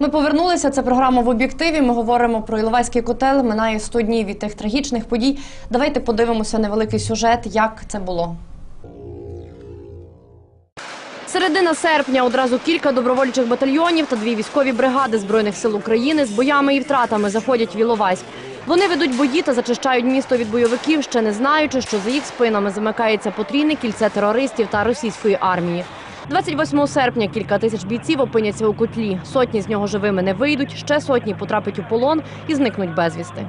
Ми повернулися. Це програма в об'єктиві. Ми говоримо про Іловайський котел. Минає 100 днів від тих трагічних подій. Давайте подивимося невеликий сюжет, як це було. Середина серпня одразу кілька добровольчих батальйонів та дві військові бригади збройних сил України з боями і втратами заходять в Іловайськ. Вони ведуть бої та зачищають місто від бойовиків, ще не знаючи, що за їх спинами замикається потрійне кільце терористів та російської армії. 28 серпня кілька тисяч бійців опиняться у котлі. Сотні з нього живими не вийдуть, ще сотні потрапить у полон і зникнуть безвісти.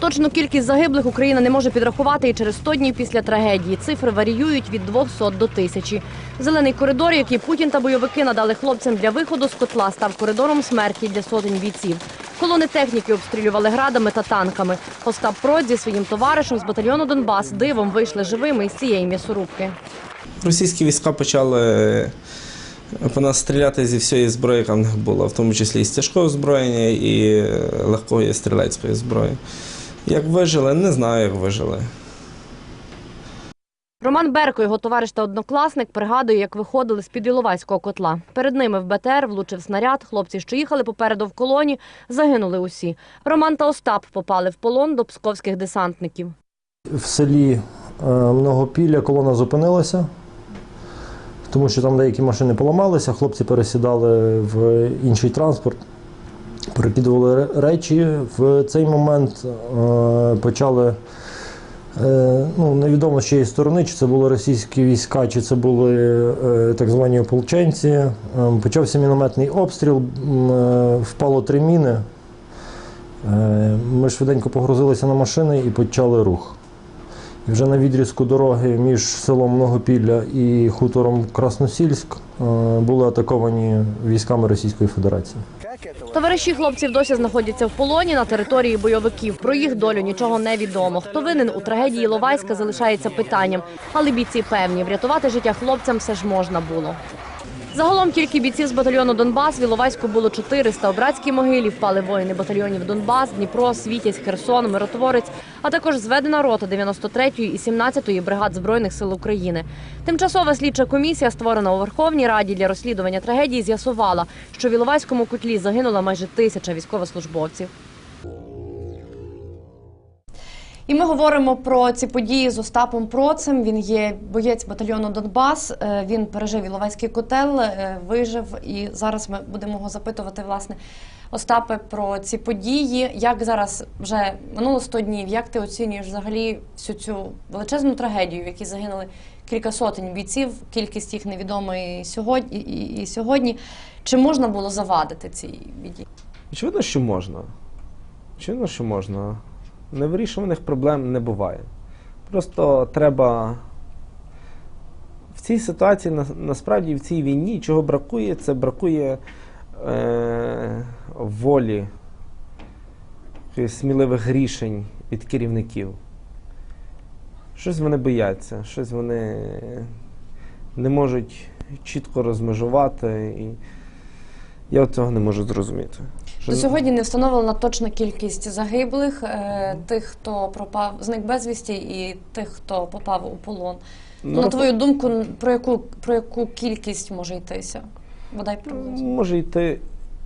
Точну кількість загиблих Україна не може підрахувати і через 100 днів після трагедії. Цифри варіюють від 200 до тисячі. Зелений коридор, який Путін та бойовики надали хлопцям для виходу з котла, став коридором смерті для сотень бійців. Колони техніки обстрілювали градами та танками. Остап Прод зі своїм товаришем з батальйону Донбас дивом вийшли живими із цієї м'ясорубки. Російські війська почали по нас стріляти зі всієї зброї, яка в них була, в тому числі і з тяжкого озброєння, і легкої стрілецької зброї. Як вижили, не знаю, як вижили. Роман Берко, його товариш та однокласник, пригадує, як виходили з під Іловайського котла. Перед ними в БТР влучив снаряд. Хлопці, що їхали попереду в колоні, загинули усі. Роман та Остап попали в полон до псковських десантників. В селі е, Многопілля колона зупинилася, тому що там деякі машини поламалися, хлопці пересідали в інший транспорт, перекидували речі. В цей момент е, почали. Е, Ну, невідомо з чиєї сторони, чи це були російські війська, чи це були е, так звані ополченці. Е, Почався мінометний обстріл, впало три міни. Ми швиденько погрузилися на машини і почали рух. І вже на відрізку дороги між селом Многопілля і хутором Красносільськ були атаковані військами Російської Федерації. Товариші хлопців досі знаходяться в полоні на території бойовиків. Про їх долю нічого не відомо. Хто винен у трагедії Ловайська залишається питанням. Але бійці певні, врятувати життя хлопцям все ж можна було. Загалом тільки бійців з батальйону Донбас в Іловайську було 400. У братській могилі впали воїни батальйонів Донбас, Дніпро, Світязь, Херсон, Миротворець, а також зведена рота 93-ї і 17-ї бригад Збройних сил України. Тимчасова слідча комісія, створена у Верховній Раді для розслідування трагедії, з'ясувала, що в Іловайському котлі загинула майже тисяча військовослужбовців. І ми говоримо про ці події з Остапом Процем. Він є боєць батальйону Донбас. Е, Він пережив Іловайський котел, е, вижив. І зараз ми будемо його запитувати, власне, Остапе, про ці події. Як зараз вже минуло 100 днів, як ти оцінюєш взагалі всю цю величезну трагедію, в якій загинули кілька сотень бійців, кількість їх невідома і сьогодні, і, сьогодні. Чи можна було завадити цій біді? Очевидно, що можна. Очевидно, що можна. Невирішуваних проблем не буває. Просто треба в цій ситуації, насправді в цій війні, чого бракує, це бракує е, волі, сміливих рішень від керівників. Щось вони бояться, щось вони не можуть чітко розмежувати. І я цього не можу зрозуміти. До сьогодні не встановлена точна кількість загиблих, е, тих, хто пропав, зник безвісті, і тих, хто попав у полон. Ну, На твою думку, про яку про яку кількість може йтися? Бодай приблизно. Може йти.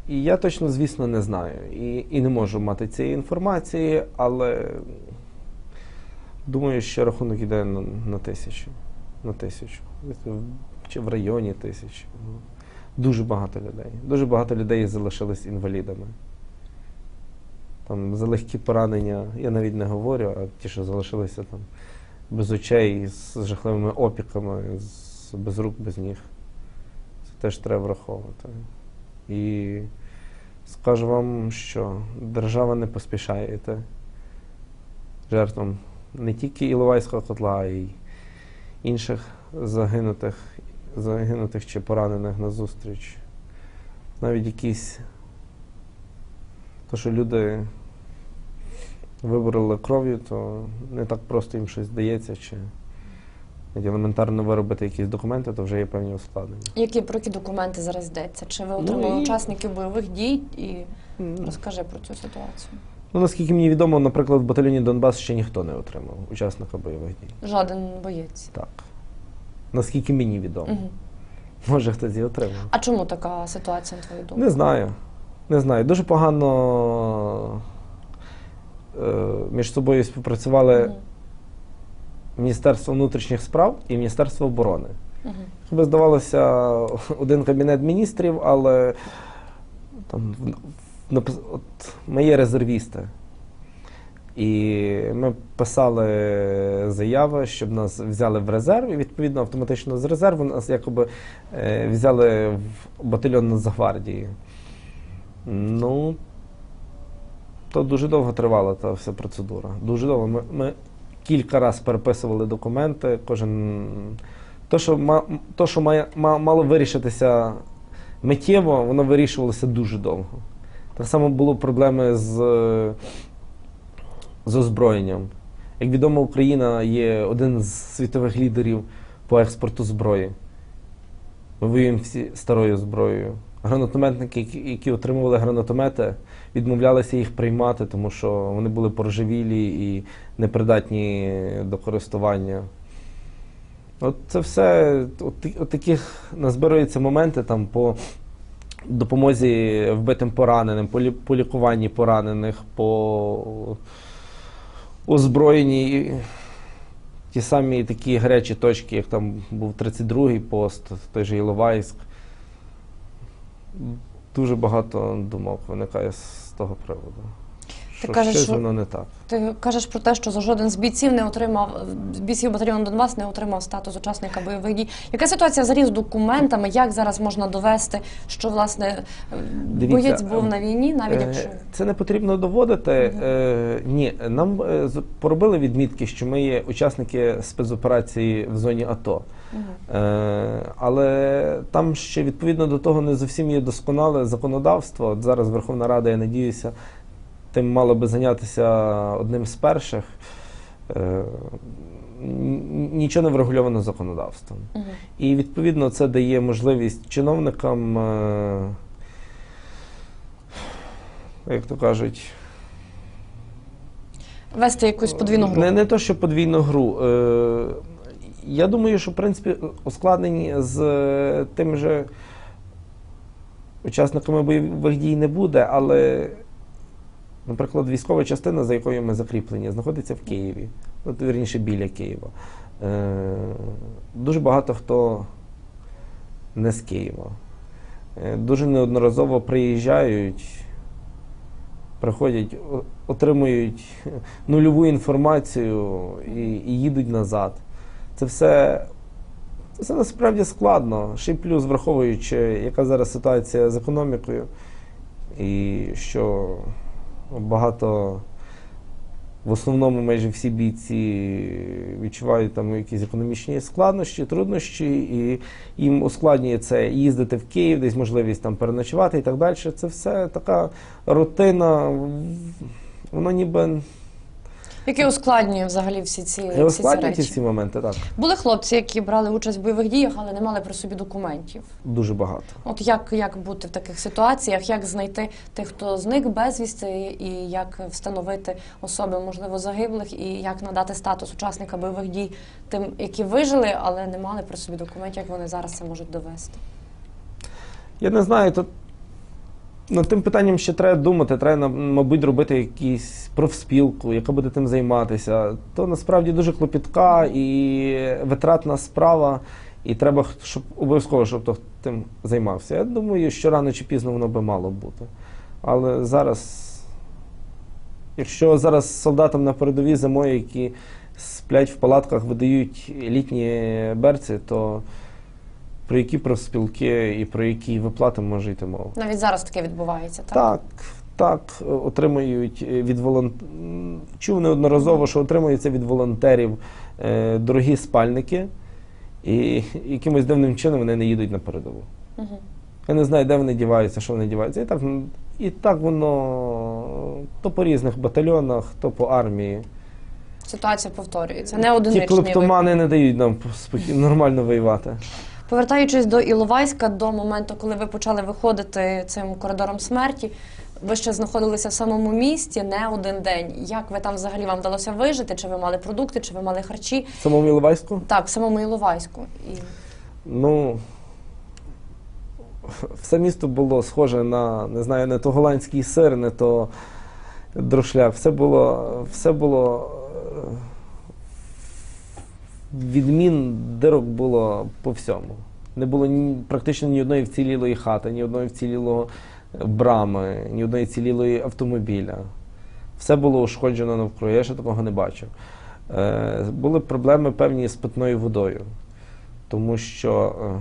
І я точно, звісно, не знаю. І, і не можу мати цієї інформації, але думаю, що рахунок йде на, на тисячу. На тисячу. Чи в районі тисячі. Дуже багато людей. Дуже багато людей залишились інвалідами. Там за легкі поранення я навіть не говорю, а ті, що залишилися там без очей, з жахливими опіками, з, без рук, без ніг. Це теж треба враховувати. І скажу вам, що держава не поспішає жертвам не тільки Іловайського котла, а й інших загинутих, загинутих чи поранених на зустріч. Навіть якісь. То, що люди вибороли кров'ю, то не так просто їм щось здається, чи навіть елементарно виробити якісь документи, то вже є певні ускладнення. Які про які документи зараз йдеться? Чи ви Ну, отримали і- учасників бойових дій? І Ну, розкажи про цю ситуацію. Ну, наскільки мені відомо, наприклад, в батальйоні Донбас ще ніхто не отримав учасника бойових дій. Жоден боєць. Так. Наскільки мені відомо. Мгм. Може, хтось і отримав. А чому така ситуація, на твою думку? Не знаю. Не знаю. Дуже погано е, між собою співпрацювали Мгм. Міністерство внутрішніх справ і Міністерство оборони. Мгм. Якби здавалося, один кабінет міністрів, але там от, ми є резервісти. І ми писали заяви, щоб нас взяли в резерв, і відповідно автоматично з резерву нас якоби е, взяли в батальйон Нацгвардії. Ну, то дуже довго тривала та вся процедура. Дуже довго. Ми, ми кілька разів переписували документи, кожен. То, що, то, що має, мало вирішитися миттєво, воно вирішувалося дуже довго. Так само було проблеми з, з озброєнням. Як відомо, Україна є один з світових лідерів по експорту зброї. Ми воюємо всі старою зброєю. Гранатометники, які, отримували гранатомети, відмовлялися їх приймати, тому що вони були порожевілі і непридатні до користування. От це все, от, от таких назбируються моменти там по допомозі вбитим пораненим, по лікуванні поранених, по озброєнні. І Ті самі такі гарячі точки, як там був 32-й пост, той же Іловайськ. Дуже багато думок виникає з того приводу. Ти Що кажеш, щось що- воно не так. Ти кажеш про те, що жоден з бійців не отримав з бійців батальйону Донбас не отримав статус учасника бойових дій. Яка ситуація взагалі з документами? Як зараз можна довести, що власне е, Дивіться, боєць був на війні, навіть Е, якщо Це не потрібно доводити. Е, ні, нам е, з- поробили відмітки, що ми є учасники спецоперації в зоні АТО. Е, але там ще відповідно до того не зовсім є досконале законодавство. От зараз Верховна Рада, я надіюся, тим мало би зайнятися одним з перших. Е, нічого не врегульовано законодавством. Мгм. І відповідно це дає можливість чиновникам, е, як то кажуть, вести якусь подвійну гру. не, не то, що подвійну гру. Е, я думаю, що в принципі ускладнень з тим же учасниками бойових дій не буде, але, наприклад, військова частина, за якою ми закріплені, знаходиться в Києві, ну, вірніше біля Києва. Е, дуже багато хто не з Києва. Е, дуже неодноразово приїжджають, приходять, отримують нульову інформацію і, і їдуть назад. Це все, це насправді складно. Ще й плюс, враховуючи, яка зараз ситуація з економікою, і що багато, в основному майже всі бійці відчувають там якісь економічні складнощі, труднощі, і їм ускладнює це їздити в Київ, десь можливість там переночувати і так далі. Це все така рутина. Воно ніби Яке ускладнює взагалі всі ці, всі ці ускладнює ці речі. всі моменти, так. Були хлопці, які брали участь в бойових діях, але не мали при собі документів. Дуже багато. От як, як бути в таких ситуаціях, як знайти тих, хто зник безвісти, і як встановити особи, можливо, загиблих, і як надати статус учасника бойових дій тим, які вижили, але не мали при собі документів, як вони зараз це можуть довести. Я не знаю, то над тим питанням ще треба думати, треба, мабуть, робити якусь профспілку, яка буде тим займатися. То насправді дуже клопітка і витратна справа, і треба, щоб обов'язково, щоб хто тим займався. Я думаю, що рано чи пізно воно би мало бути. Але зараз, якщо зараз солдатам на передовій зимою, які сплять в палатках, видають літні берці, то про які профспілки і про які виплати може йти мова? Навіть зараз таке відбувається, так? Так, так, отримують від волонтерів. Чув неодноразово, що отримуються від волонтерів е, дорогі спальники, і якимось дивним чином вони не їдуть на передову. Угу. Я не знаю, де вони діваються, що вони діваються. І так, і так воно то по різних батальйонах, то по армії. Ситуація повторюється. Не Ті одиничний випадок. клептомани не дають нам спокійно нормально воювати. Повертаючись до Іловайська, до моменту, коли ви почали виходити цим коридором смерті, Ви ще знаходилися в самому місті не один день. Як ви там взагалі вам вдалося вижити? Чи ви мали продукти, чи ви мали харчі? В самому Іловайську? Так, в самому Іловайську. І Ну, все місто було схоже на, не знаю, не то голландський сир, не то друшляк. Все було, все було відмін дирок було по всьому. Не було ні, практично ні одної вцілілої хати, ні одної вцілілого брами, ні одної вцілілої автомобіля. Все було ушкоджено навкруги. Я ще такого не бачив. Е, були проблеми певні з питною водою тому що, е,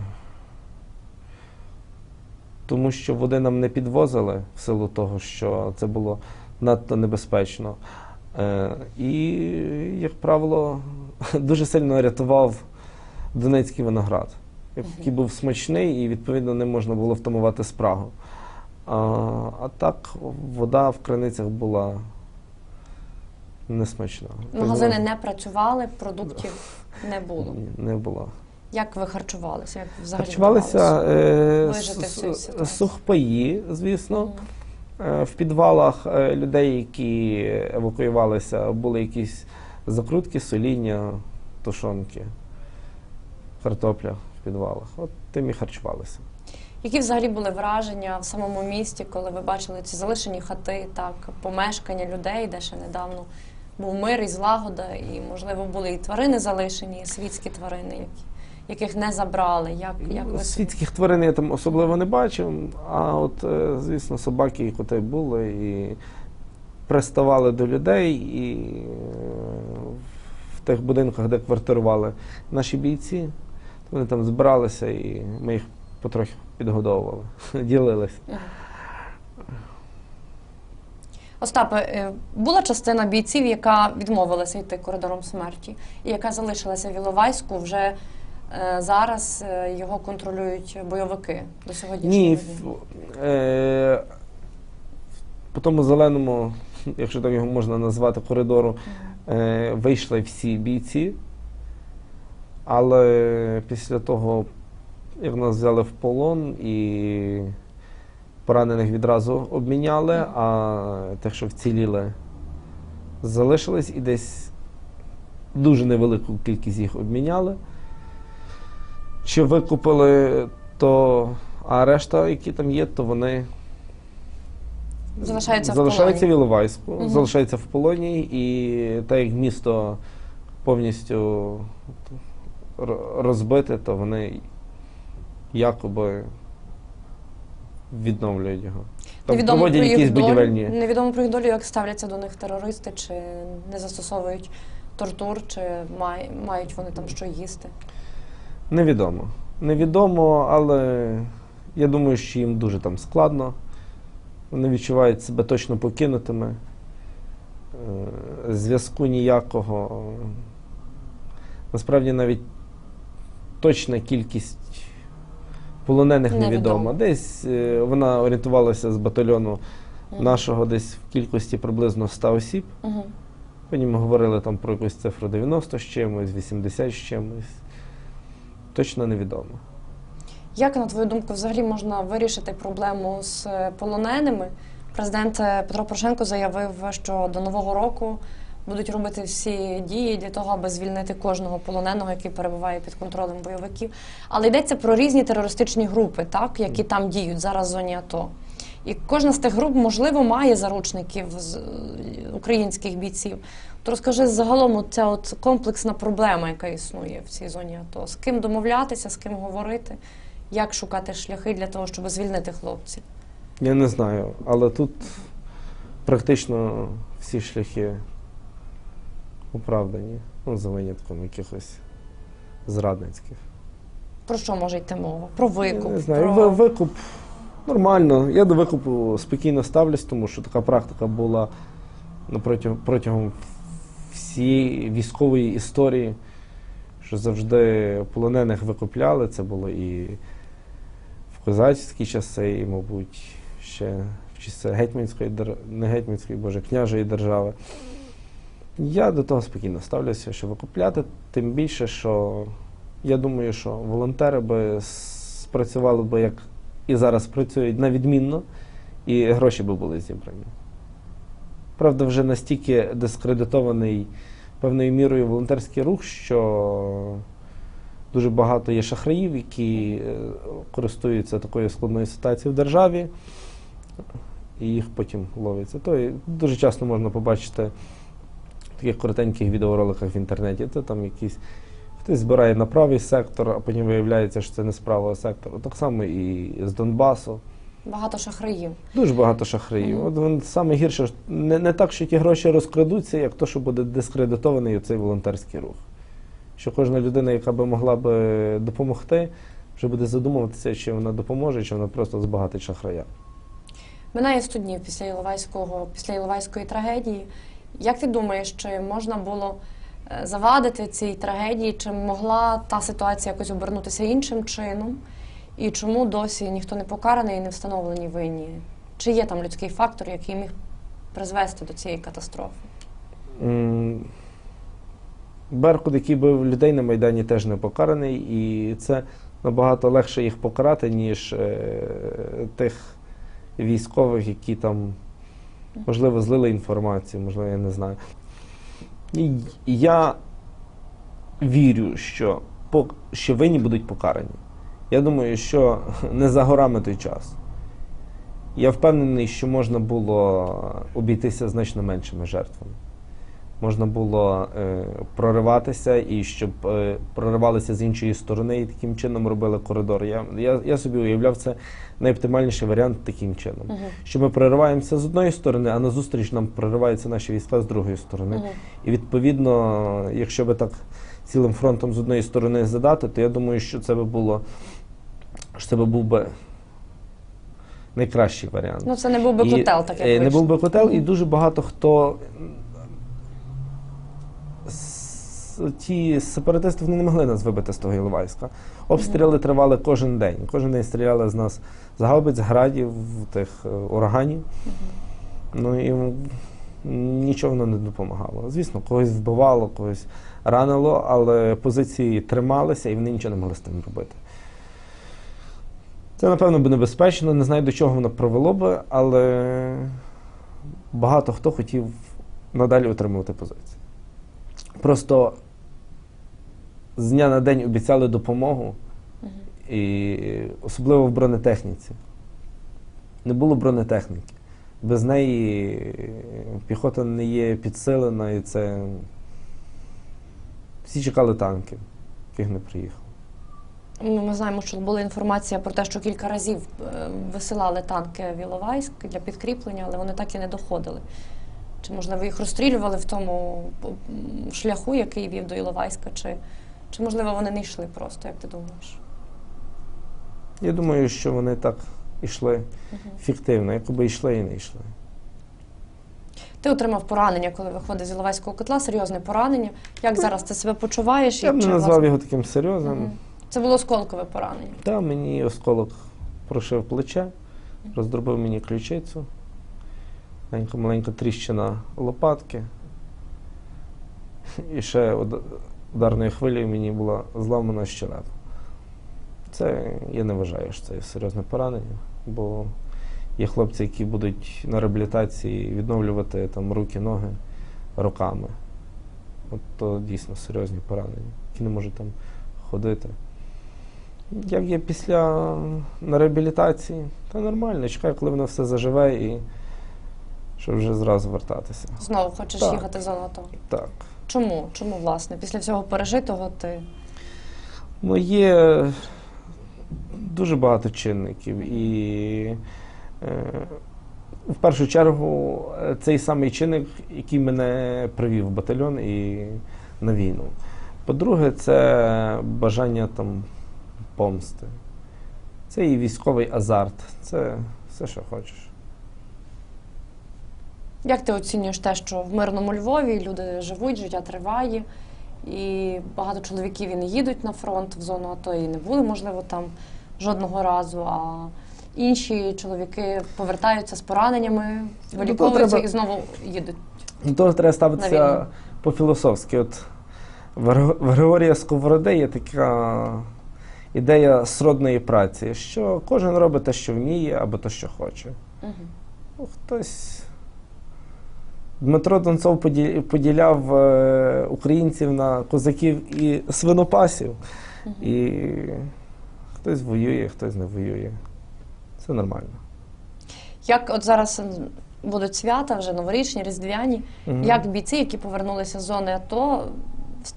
тому що води нам не підвозили в силу того, що це було надто небезпечно. Е, І, як правило, дуже сильно рятував Донецький виноград, який був смачний і, відповідно, не можна було втамувати спрагу. А, а так, вода в криницях була несмачна. магазини не працювали, продуктів не було. Ні, не було. Як ви харчувалися? Як взагалі Харчувалися е, с- сухпаї, звісно. Е, В підвалах е, людей, які евакуювалися, були якісь закрутки, соління, тушонки, картопля в підвалах. От тим і харчувалися. Які взагалі були враження в самому місті, коли ви бачили ці залишені хати, так, помешкання людей, де ще недавно був мир і злагода, і, можливо, були і тварини залишені, і світські тварини, які, яких не забрали. Як, як ви Світських тварин я там особливо не бачив, а от, е, звісно, собаки і коти були і приставали до людей, і тих будинках, де квартирували наші бійці, вони там збиралися і ми їх потрохи підгодовували, ділилися. Остапе, е, була частина бійців, яка відмовилася йти коридором смерті, і яка залишилася в Іловайську. Вже е, зараз е, його контролюють бойовики до сьогоднішнього Ні, в- е, по тому зеленому, якщо так його можна назвати, коридору, е, вийшли всі бійці. Але після того, як нас взяли в полон і поранених відразу обміняли, а тих, що вціліли, залишились і десь дуже невелику кількість їх обміняли. Чи викупили, то а решта, які там є, то вони Залишаються в залишаються в. Іловайську, Мгм. залишаються в полоні, і так як місто повністю розбите, то вони якоби відновлюють його. Там Невідомо про їх якісь долю, будівельні. Невідомо про їх долю, як ставляться до них терористи, чи не застосовують тортур, чи май, мають вони там що їсти. Невідомо. Невідомо, але я думаю, що їм дуже там складно. Вони відчувають себе точно покинутими. Е, Зв'язку ніякого. Насправді навіть точна кількість полонених невідома. Десь е, вона орієнтувалася з батальйону нашого десь в кількості приблизно 100 осіб. Потім ми говорили там про якусь цифру 90 з чимось, 80 з чимось. Точно невідомо. Як, на твою думку, взагалі можна вирішити проблему з е, полоненими? Президент е, Петро Порошенко заявив, що до нового року будуть робити всі дії для того, аби звільнити кожного полоненого, який перебуває під контролем бойовиків. Але йдеться про різні терористичні групи, так, які там діють зараз в зоні АТО. І кожна з тих груп, можливо, має заручників з е, українських бійців. То розкажи загалом от ця от комплексна проблема, яка існує в цій зоні АТО. З ким домовлятися, з ким говорити, як шукати шляхи для того, щоб звільнити хлопців. Я не знаю, але тут практично всі шляхи оправдані, ну, за винятком якихось зрадницьких. Про що може йти мова? Про викуп. Я не знаю. про... Викуп нормально. Я до викупу спокійно ставлюсь, тому що така практика була ну, протягом, протягом всієї військової історії, що завжди полонених викупляли. Це було і козацькі часи, і, мабуть, ще в часи гетьманської не гетьманської, боже, княжої держави. Я до того спокійно ставлюся, що викупляти, тим більше, що я думаю, що волонтери би спрацювали би як і зараз працюють на відмінно, і гроші би були зібрані. Правда, вже настільки дискредитований певною мірою волонтерський рух, що дуже багато є шахраїв, які е, користуються такою складною ситуацією в державі, і їх потім ловиться. То дуже часто можна побачити в таких коротеньких відеороликах в інтернеті. Це там якісь хтось збирає на правий сектор, а потім виявляється, що це не з правого сектору. Так само і з Донбасу. Багато шахраїв. Дуже багато шахраїв. От вони саме гірше, не, не так, що ті гроші розкрадуться, як то, що буде дискредитований цей волонтерський рух. Що кожна людина, яка би могла би допомогти, вже буде задумуватися, чи вона допоможе, чи вона просто збагатить шахрая. Минає 100 днів після Іловайського, після Іловайської трагедії. Як ти думаєш, чи можна було е, завадити цій трагедії, чи могла та ситуація якось обернутися іншим чином? І чому досі ніхто не покараний і не встановлені винні? Чи є там людський фактор, який міг призвести до цієї катастрофи? М, Беркут, який бив людей на Майдані, теж не покараний, і це набагато легше їх покарати, ніж е, тих військових, які там, можливо, злили інформацію, можливо, я не знаю. І я вірю, що, що винні будуть покарані. Я думаю, що не за горами той час. Я впевнений, що можна було обійтися значно меншими жертвами. Можна було е, прориватися і щоб е, проривалися з іншої сторони і таким чином робили коридор. Я, я, я собі уявляв це найоптимальніший варіант таким чином. Мгм. Що ми прориваємося з одної сторони, а назустріч нам прориваються наші війська з другої сторони. Мгм. І відповідно, якщо би так цілим фронтом з одної сторони задати, то я думаю, що це би було, що це би був би найкращий варіант. Ну, це не був би котел, так як е, Не був би котел, і дуже багато хто. Ті сепаратисти вони не могли нас вибити з того Іловайська. Обстріли тривали кожен день. Кожен день стріляли з нас з гаубиць, градів, тих е, ураганів. Ну і нічого воно не допомагало. Звісно, когось вбивало, когось ранило, але позиції трималися і вони нічого не могли з тим робити. Це, напевно, би небезпечно, не знаю, до чого воно привело би, але багато хто хотів надалі утримувати позиції. Просто з дня на день обіцяли допомогу, і особливо в бронетехніці. Не було бронетехніки. Без неї піхота не є підсилена, і це всі чекали танків, яких не приїхало. Ну, Ми знаємо, що була інформація про те, що кілька разів е, висилали танки в Іловайськ для підкріплення, але вони так і не доходили. Чи, можливо, їх розстрілювали в тому шляху, який вів до Іловайська, чи, чи можливо вони не йшли просто, як ти думаєш? Я думаю, що вони так ішли Мгм. фіктивно, якби йшли і не йшли. Ти отримав поранення, коли виходив з Іловайського котла, серйозне поранення. Як зараз ти себе почуваєш? Я б не назвав власне- його таким серйозним. Мгм. Це було осколкове поранення. Та мені осколок прошив плече, роздробив мені ключицю, маленька маленька тріщина лопатки. І ще ударною хвилею мені була зламана щелепа. Це я не вважаю, що це серйозне поранення, бо є хлопці, які будуть на реабілітації відновлювати там руки, ноги роками. От то дійсно серйозні поранення, які не можуть там ходити. Як є після на реабілітації, то нормально, чекаю, коли воно все заживе і щоб вже зразу вертатися. Знову хочеш Так. їхати в зону АТО. Так. Чому? Чому, власне? Після всього пережитого ти. Ну, є дуже багато чинників. І е, в першу чергу е, цей самий чинник, який мене привів в батальйон і на війну. По-друге, це бажання там помсти. Це і військовий азарт, це все, що хочеш. Як ти оцінюєш те, що в мирному Львові люди живуть, життя триває, і багато чоловіків і не їдуть на фронт в зону АТО і не були, можливо, там жодного разу. А інші чоловіки повертаються з пораненнями, виліковуються треба- і знову їдуть. До того треба ставитися по-філософськи. От в Григорія Сковороди є така ідея сродної праці, що кожен робить те, що вміє, або те, що хоче. Ну, хтось. Дмитро Донцов поділяв е, українців на козаків і свинопасів. І хтось воює, хтось не воює. Це нормально. Як от зараз будуть свята, вже новорічні, різдвяні, Мгм. як бійці, які повернулися з зони АТО,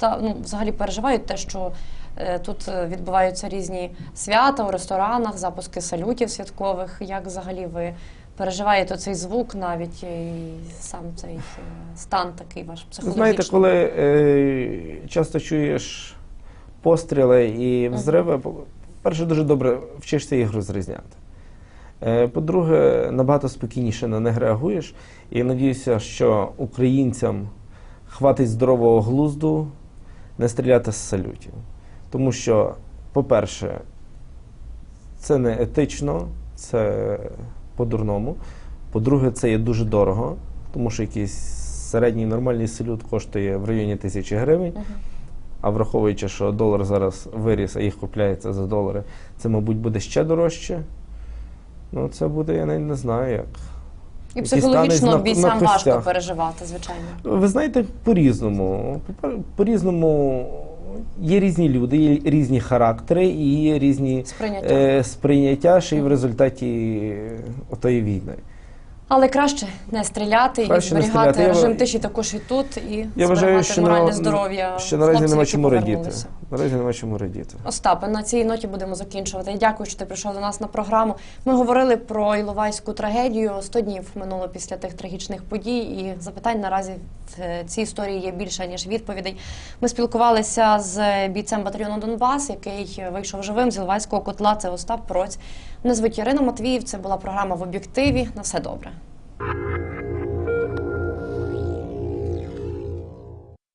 ну, взагалі переживають те, що е, тут відбуваються різні свята у ресторанах, запуски салютів святкових. Як взагалі ви переживаєте цей звук навіть і сам цей е, стан такий ваш психологічний? Знаєте, коли е, часто чуєш постріли і взриви, по- перше, дуже добре вчишся їх розрізняти. Е, по-друге, набагато спокійніше на них реагуєш. І я надіюся, що українцям хватить здорового глузду не стріляти з салютів. Тому що, по-перше, це не етично, це по-дурному. По-друге, це є дуже дорого, тому що якийсь середній нормальний салют коштує в районі тисячі гривень. Мгм. А враховуючи, що долар зараз виріс, а їх купляється за долари, це, мабуть, буде ще дорожче. Ну, це буде, я навіть не знаю як. І психологічно бійцям важко переживати, звичайно. Ви знаєте, по-різному. По-різному є різні люди, є різні характери і є різні Сприйняття. е, сприйняття ще й в результаті отої війни. Але краще не стріляти Краще і не зберігати стріляти. Режим тиші також і тут, і Я зберігати вважаю, що моральне на- здоров'я. що наразі нема чому радіти. Наразі нема чому радіти. Остапе, на цій ноті будемо закінчувати. Дякую, що ти прийшов до нас на програму. Ми говорили про Іловайську трагедію. 100 днів минуло після тих трагічних подій, і запитань наразі е, історії є більше ніж відповідей. Ми спілкувалися з бійцем батальйону Донбас, який вийшов живим з Іловайського котла. Це Остап Проць. Мене звуть Ірина Матвіїв. Це була програма в об'єктиві. На все добре.